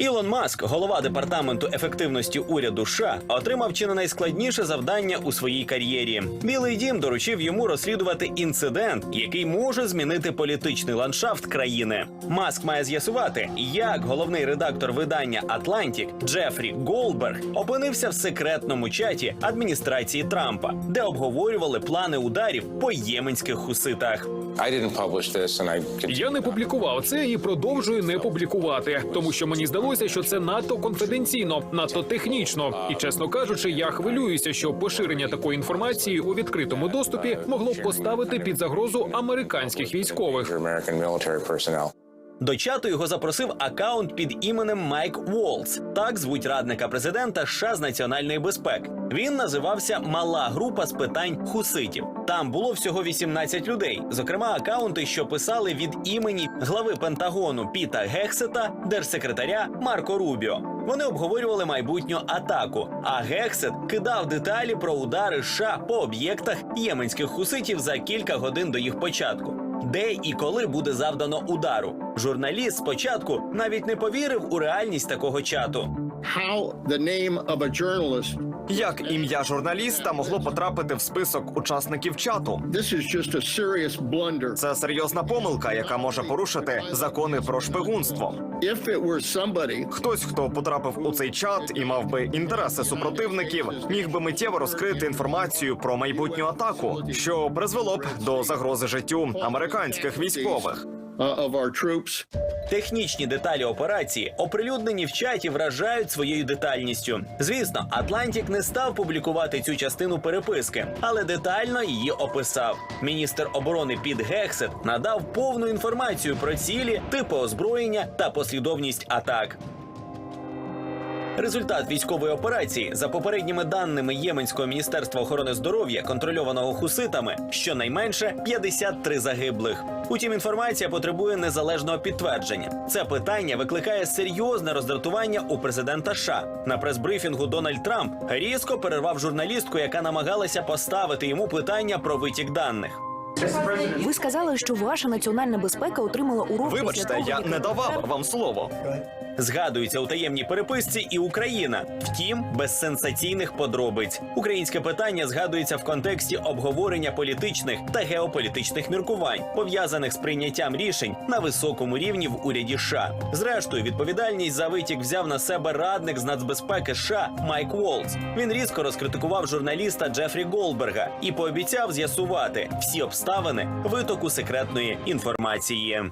Ілон Маск, голова департаменту ефективності уряду США, отримав чи не найскладніше завдання у своїй кар'єрі. Білий дім доручив йому розслідувати інцидент, який може змінити політичний ландшафт країни. Маск має з'ясувати, як головний редактор видання Атлантік Джефрі Голдберг опинився в секретному чаті адміністрації Трампа, де обговорювали плани ударів по єменських хуситах. Я не публікував це і продовжую не публікувати, тому що мені здалося, що це надто конфіденційно, надто технічно. І чесно кажучи, я хвилююся, що поширення такої інформації у відкритому доступі могло б поставити під загрозу американських військових. До чату його запросив акаунт під іменем Майк Волц. Так звуть радника президента США з національної безпеки. Він називався Мала група з питань хуситів. Там було всього 18 людей, зокрема акаунти, що писали від імені глави Пентагону Піта Гексета, держсекретаря Марко Рубіо. Вони обговорювали майбутню атаку. А Гексет кидав деталі про удари США по об'єктах єменських хуситів за кілька годин до їх початку де і коли буде завдано удару. Журналіст спочатку навіть не повірив у реальність такого чату. how the name of a journalist. Як ім'я журналіста могло потрапити в список учасників чату? Це серйозна помилка, яка може порушити закони про шпигунство. Хтось, хто потрапив у цей чат і мав би інтереси супротивників, міг би миттєво розкрити інформацію про майбутню атаку, що призвело б до загрози життю американських військових. Of our troops, Технічні деталі операції, оприлюднені в чаті, вражають своєю детальністю. Звісно, Атлантік не став публікувати цю частину переписки, але детально її описав. Міністр оборони Піт Гексет надав повну інформацію про цілі, типи озброєння та послідовність атак. Результат військової операції за попередніми даними Єменського міністерства охорони здоров'я, контрольованого хуситами, щонайменше 53 загиблих. Утім, інформація потребує незалежного підтвердження. Це питання викликає серйозне роздратування у президента США. На прес-брифінгу Дональд Трамп різко перервав журналістку, яка намагалася поставити йому питання про витік даних. Ви сказали, що ваша національна безпека отримала урок. після Вибачте, того, я як не давав вам слово. Згадується у таємній переписці і Україна, втім, без сенсаційних подробиць. Українське питання згадується в контексті обговорення політичних та геополітичних міркувань, пов'язаних з прийняттям рішень на високому рівні в уряді США. Зрештою, відповідальність за витік взяв на себе радник з нацбезпеки США Майк Волц. Він різко розкритикував журналіста Джефрі Голдберга і пообіцяв з'ясувати всі обставини витоку секретної інформації.